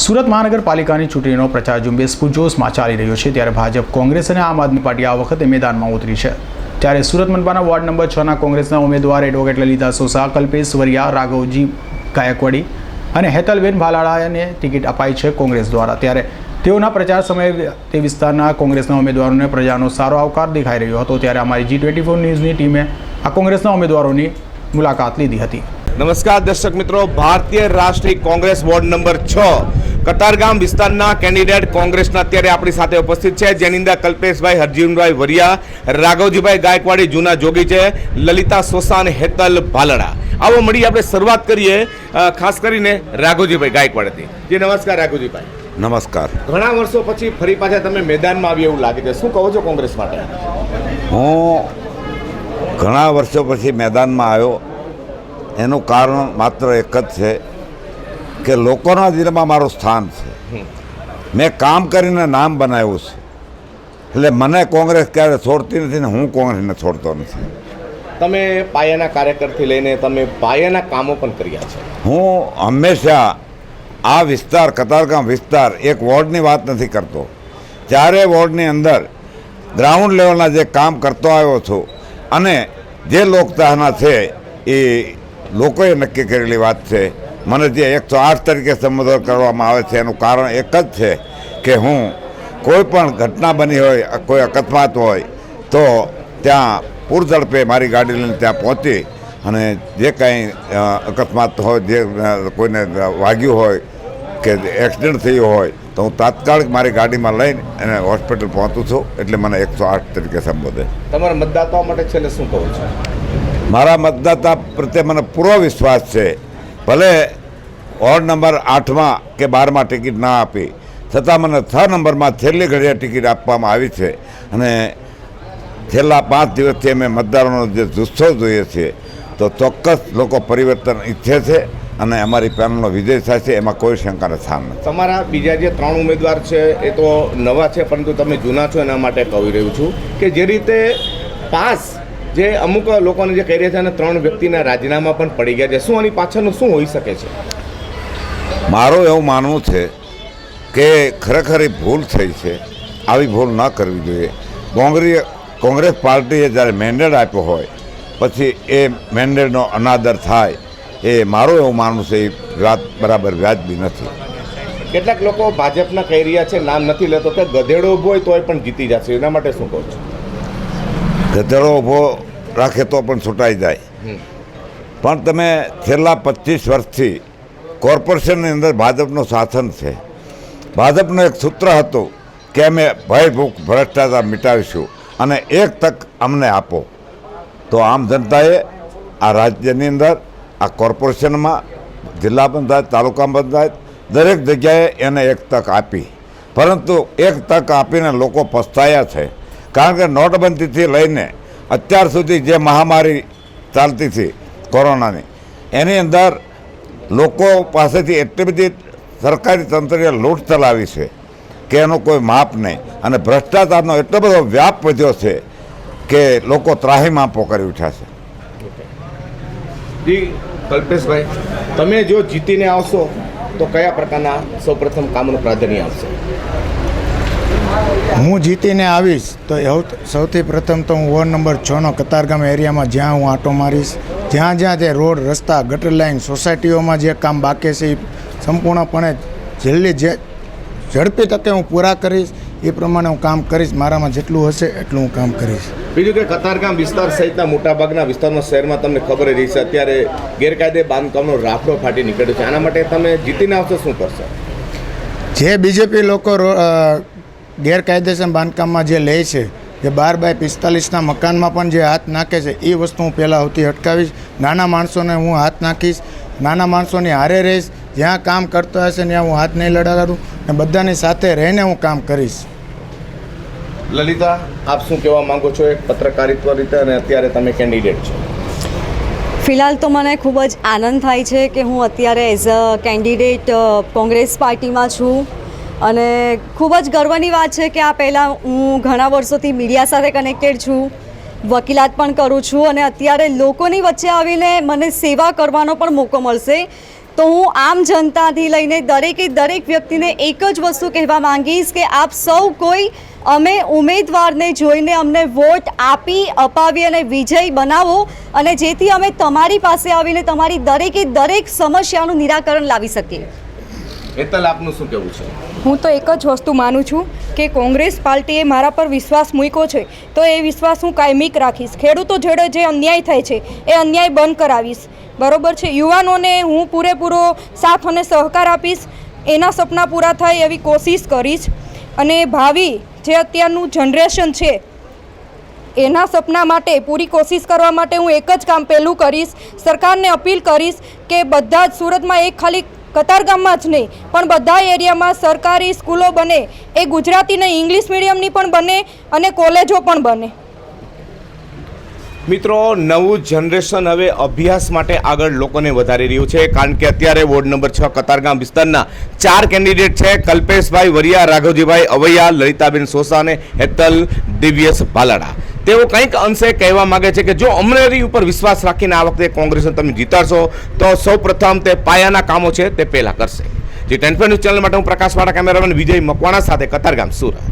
સુરત મહાનગરપાલિકાની ચૂંટણીનો પ્રચાર ઝુંબેશ પૂરજોશમાં ચાલી રહ્યો છે, ત્યારે ભાજપ, કોંગ્રેસ અને આમ આદમી પાર્ટી આ વખતે મેદાનમાં ઉતરી છે. ત્યારે સુરત મનપાના વોર્ડ નંબર છના કોંગ્રેસના ઉમેદવાર એડવોકેટ લલિતા સોસા, કલ્પેશ વરિયા, રાઘવજી ગાયકવાડી અને હેતલબેન ભાલાળાને ટિકિટ અપાઈ છે કોંગ્રેસ દ્વારા. ત્યારે તેઓના પ્રચાર સમયે તે વિસ્તારના કોંગ્રેસના ઉમેદવારોને પ્રજાનો સારો આવકાર દેખાઈ રહ્યો હતો. ત્યારે અમારી જી ટ્વેન્ટી ફોર ન્યૂઝની ટીમે આ કોંગ્રેસના ઉમેદવારોની મુલાકાત લીધી હતી. નમસ્કાર દર્શક મિત્રો, ભારતીય રાષ્ટ્રીય કોંગ્રેસ વોર્ડ નંબર છ. કતારગામ વિસ્તારના કેન્ડિડેટ કોંગ્રેસના અત્યારે આપણી સાથે ઉપસ્થિત છે. જેની અંદર કલ્પેશભાઈ હરજીવનભાઈ વરિયા રાઘવજીભાઈ ગાયકવાડી જૂના જોગી છે લલિતા સોસાન હેતલ ભાલડા. આવો મળી આપણે શરૂઆત કરીએ ખાસ કરીને રાઘવજીભાઈ ગાયકવાડથી. જી નમસ્કાર રાઘવજીભાઈ. નમસ્કાર. ઘણા વર્ષો પછી ફરી પાછા તમે મેદાનમાં આવી એવું લાગે છે. શું કહો છો કોંગ્રેસ માટે? હું ઘણા વર્ષો પછી મેદાનમાં આવ્યો. એનું કારણ માત્ર એક જ છે. કે લોકોના દિલમાં મારું સ્થાન છે. મેં કામ કરીને નામ બનાવ્યું છે. એટલે મને કોંગ્રેસ ક્યારે છોડતી નથી ને હું કોંગ્રેસને છોડતો નથી. તમે પાયાના કાર્યકરથી લઈને તમે પાયાના કામો પણ કર્યા છે. હું હંમેશા આ વિસ્તાર કતારગામ વિસ્તાર એક વોર્ડની વાત નથી કરતો. ચારે વોર્ડની અંદર ગ્રાઉન્ડ લેવલના જે કામ કરતો આવ્યો છું અને જે લોકચાહના છે એ લોકોએ નક્કી કરેલી વાત છે. મને જે એકસો આઠ તરીકે સંબોધન કરવામાં આવે છે એનું કારણ એક જ છે કે હું કોઈ પણ ઘટના બની હોય કોઈ અકસ્માત હોય તો ત્યાં પૂરઝડપે મારી ગાડી લઈને ત્યાં પહોંચી અને જે કાંઈ અકસ્માત હોય જે કોઈને વાગ્યું હોય કે એક્સિડન્ટ થયું હોય તો હું તાત્કાલિક મારી ગાડીમાં લઈને એને હોસ્પિટલ પહોંચું છું એટલે મને એકસો આઠ તરીકે સંબોધે. તમારા મતદાતાઓ માટે છેલ્લે શું કહું છું? મારા મતદાતા પ્રત્યે મને પૂરો વિશ્વાસ છે ભલે વોર્ડ નંબર આઠમાં કે બારમાં ટિકિટ ના આપી, છતાં મને છ નંબરમાં છેલ્લી ઘડીએ ટિકિટ આપવામાં આવી છે. અને છેલ્લા પાંચ દિવસથી અમે મતદારોનો જે જુસ્સો જોઈએ છીએ તો ચોક્કસ લોકો પરિવર્તન ઈચ્છે છે અને અમારી પેનલનો વિજય થશે એમાં કોઈ શંકાને સ્થાન નથી. તમારા બીજા જે ત્રણ ઉમેદવાર છે, એ તો નવા છે, પરંતુ તમે જૂના છો, એના માટે કહી રહ્યું છું કે જે રીતે પાસ જે અમુક લોકોને જે કહી રહ્યા છે અને ત્રણ વ્યક્તિના રાજીનામા પણ પડી ગયા છે. શું આની પાછળનું શું હોઈ શકે છે? મારું એવું માનવું છે કે ખરેખર એ ભૂલ થઈ છે. આવી ભૂલ ન કરવી જોઈએ. કોંગ્રેસ કોંગ્રેસ પાર્ટીએ જ્યારે મેન્ડેટ આપ્યો હોય પછી એ મેન્ડેટનો અનાદર થાય એ મારું એવું માનવું છે એ વાત બરાબર વ્યાજબી નથી. કેટલાક લોકો ભાજપના કહી રહ્યા છે નામ નથી લેતો. કે ગધેડો ઊભો હોય તોય પણ જીતી જશે. એના માટે શું કહો છો? ગધેડો ઊભો રાખે તો પણ છૂટાઈ જાય. પણ તમે છેલ્લા પચીસ વર્ષથી કોર્પોરેશનની અંદર ભાજપનું શાસન છે. ભાજપનું એક સૂત્ર હતું કે અમે ભયભૂખ ભ્રષ્ટાચાર મિટાવીશું અને એક તક અમને આપો. તો આમ જનતાએ આ રાજ્યની અંદર આ કોર્પોરેશનમાં જિલ્લા પંચાયત તાલુકા પંચાયત દરેક જગ્યાએ એને એક તક આપી. પરંતુ એક તક આપીને લોકો પસ્તાયા છે. કારણ કે નોટબંધીથી લઈને અત્યાર સુધી જે મહામારી ચાલતી હતી કોરોનાની, એની અંદર લોકો પાસેથી એટલી બધી સરકારી તંત્રએ લૂંટ ચલાવી છે કે એનો કોઈ માપ નહીં. અને ભ્રષ્ટાચારનો એટલો બધો વ્યાપ વધ્યો છે કે લોકો ત્રાહીમાપો કરી ઉઠ્યા છે. કલ્પેશભાઈ, તમે જો જીતીને આવશો, તો કયા પ્રકારના સૌપ્રથમ કામનું પ્રાધાન્ય આવશે હું જીતીને આવીશ તો સૌથી પ્રથમ તો હું વોર્ડ નંબર છનો કતારગામ એરિયામાં જ્યાં હું આંટો મારીશ જ્યાં જ્યાં જે રોડ રસ્તા ગટર લાઈન સોસાયટીઓમાં જે કામ બાકી છે એ સંપૂર્ણપણે જલ્દી જે ઝડપી તકે હું પૂરા કરીશ એ પ્રમાણે હું કામ કરીશ મારામાં જેટલું હશે એટલું હું કામ કરીશ. બીજું કે કતારગામ વિસ્તાર સહિતના મોટાભાગના વિસ્તારમાં શહેરમાં તમને ખબર રહી છે અત્યારે ગેરકાયદે બાંધકામનો રાફડો ફાટી નીકળ્યો છે. આના માટે તમે જીતીને આવશો શું કરશો? જે બીજેપી લોકો ગેરકાયદેસર બાંધકામમાં જે લે છે જે બાર બાય પિસ્તાલીસના મકાનમાં પણ જે હાથ નાખે છે એ વસ્તુ હું પહેલાં આવતી અટકાવીશ. નાના માણસોને હું હાથ નાખીશ. નાના માણસોની હારે રહીશ. જ્યાં કામ કરતો હશે ત્યાં હું હાથ નહીં લડાડું. ને બધાની સાથે રહીને હું કામ કરીશ. લલિતા આપ શું કહેવા માગો છો? એક પત્રકારિત્વ રીતે અને અત્યારે તમે કેન્ડિડેટ છો. ફિલહાલ તો મને ખૂબ જ આનંદ થાય છે કે હું અત્યારે એઝ અ કેન્ડિડેટ કોંગ્રેસ પાર્ટીમાં છું. અને ખૂબ જ ગર્વની વાત છે કે આ પહેલાં હું ઘણા વર્ષોથી મીડિયા સાથે કનેક્ટેડ છું, વકીલાત પણ કરું છું અને અત્યારે લોકોની વચ્ચે આવીને મને સેવા કરવાનો પણ મોકો મળશે. તો હું આમ જનતાથી લઈને દરેકે દરેક વ્યક્તિને એક જ વસ્તુ કહેવા માંગીશ કે આપ સૌ કોઈ અમે ઉમેદવારને જોઈને અમને વોટ આપી, અપાવી અને વિજય બનાવો અને જેથી અમે તમારી પાસે આવીને તમારી દરેકે દરેક સમસ્યાનું નિરાકરણ લાવી શકીએ. આપનું શું કહેવું છે? હું તો એક જ વસ્તુ માનું છું કે કોંગ્રેસ પાર્ટીએ મારા પર વિશ્વાસ મૂક્યો છે, તો એ વિશ્વાસ હું કાયમિક રાખીશ. ખેડૂતો જોડે જે અન્યાય થાય છે, એ અન્યાય બંધ કરાવીશ. બરોબર છે? યુવાનોને હું પૂરેપૂરો સાથ અને સહકાર આપીશ, એના સપના પૂરા થાય એવી કોશિશ કરીશ. અને ભાવિ જે અત્યારનું જનરેશન છે, એના સપના માટે પૂરી કોશિશ કરવા માટે હું એક જ કામ પહેલું કરીશ. સરકારને અપીલ કરીશ કે બધા જ સુરતમાં એક ખાલી કતારગામમાં જ નહીં, પણ બધા એરિયામાં સરકારી સ્કૂલો બને, એ ગુજરાતી ને ઇંગ્લિશ મીડિયમની પણ બને અને કોલેજો પણ બને. મિત્રો, નવું જનરેશન હવે અભ્યાસ માટે આગળ લોકોને વધારી રહ્યું છે, કારણ કે અત્યારે વોર્ડ નંબર છ કતારગામ વિસ્તારના ચાર કેન્ડિડેટ છે, કલ્પેશભાઈ વરિયા, રાઘવજીભાઈ અવૈયા, લલિતાબેન સોસા અને હેતલ દિવ્યસ ભાલાડા તેઓ કંઈક અંશે કહેવા માગે છે કે જો અમરેલી ઉપર વિશ્વાસ રાખીને આ વખતે કોંગ્રેસને તમે જીતાડશો, તો સૌપ્રથમ તે પાયાના કામો છે તે પહેલાં કરશે. જે ટેન્ફર ન્યૂઝ ચેનલ માટે હું પ્રકાશવાળા કેમેરામેન વિજય મકવાણા સાથે કતારગામ સુરત.